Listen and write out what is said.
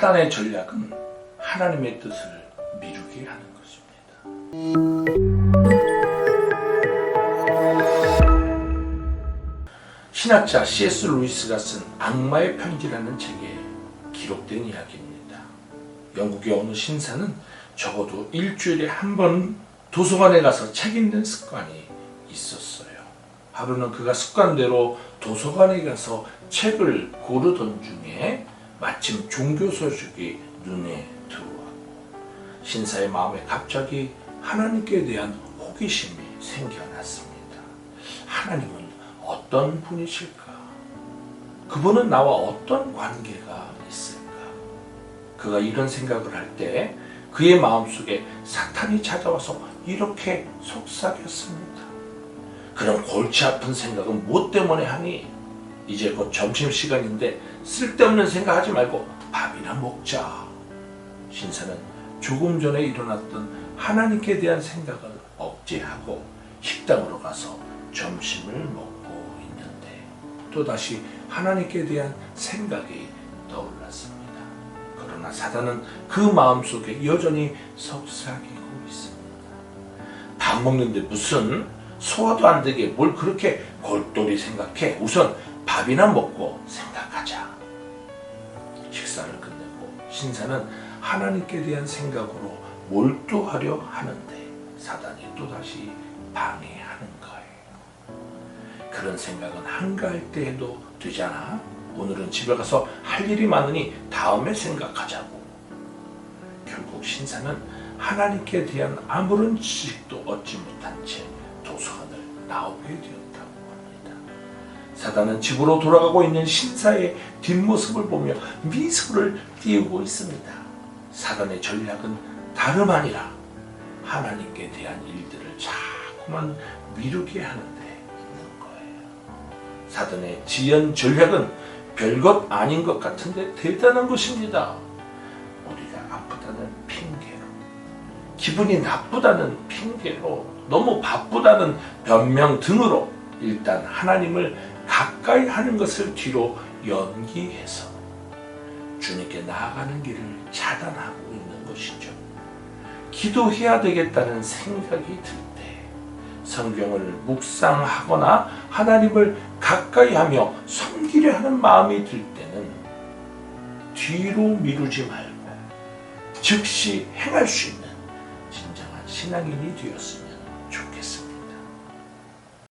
사단의 전략은 하나님의 뜻을 미루게 하는 것입니다. 신학자 C.S. 루이스가 쓴 악마의 편지라는 책에 기록된 이야기입니다. 영국의 어느 신사는 적어도 일주일에 한 번 도서관에 가서 책 읽는 습관이 있었어요. 하루는 그가 습관대로 도서관에 가서 책을 고르던 중에 마침 종교 소식이 눈에 들어왔고 신사의 마음에 갑자기 하나님께 대한 호기심이 생겨났습니다. 하나님은 어떤 분이실까? 그분은 나와 어떤 관계가 있을까? 그가 이런 생각을 할 때 그의 마음속에 사탄이 찾아와서 이렇게 속삭였습니다. 그런 골치 아픈 생각은 무엇 때문에 하니? 이제 곧 점심시간인데 쓸데없는 생각하지 말고 밥이나 먹자. 신사는 조금 전에 일어났던 하나님께 대한 생각을 억제하고 식당으로 가서 점심을 먹고 있는데 또다시 하나님께 대한 생각이 떠올랐습니다. 그러나 사단은 그 마음속에 여전히 속삭이고 있습니다. 밥 먹는데 무슨 소화도 안 되게 뭘 그렇게 골똘히 생각해 우선 밥이나 먹고 생각하자. 식사를 끝내고 신사는 하나님께 대한 생각으로 몰두하려 하는데 사단이 또다시 방해하는 거예요. 그런 생각은 한가할 때 해도 되잖아. 오늘은 집에 가서 할 일이 많으니 다음에 생각하자고. 결국 신사는 하나님께 대한 아무런 지식도 얻지 못한 채 도서관을 나오게 합니다. 사단은 집으로 돌아가고 있는 신사의 뒷모습을 보며 미소를 띄우고 있습니다. 사단의 전략은 다름 아니라 하나님께 대한 일들을 자꾸만 미루게 하는데 있는 거예요. 사단의 지연 전략은 별것 아닌 것 같은데 대단한 것입니다. 우리가 아프다는 핑계로, 기분이 나쁘다는 핑계로, 너무 바쁘다는 변명 등으로 일단 하나님을 가까이 하는 것을 뒤로 연기해서 주님께 나아가는 길을 차단하고 있는 것이죠. 기도해야 되겠다는 생각이 들 때, 성경을 묵상하거나 하나님을 가까이 하며 섬기려 하는 마음이 들 때는 뒤로 미루지 말고 즉시 행할 수 있는 진정한 신앙인이 되었으면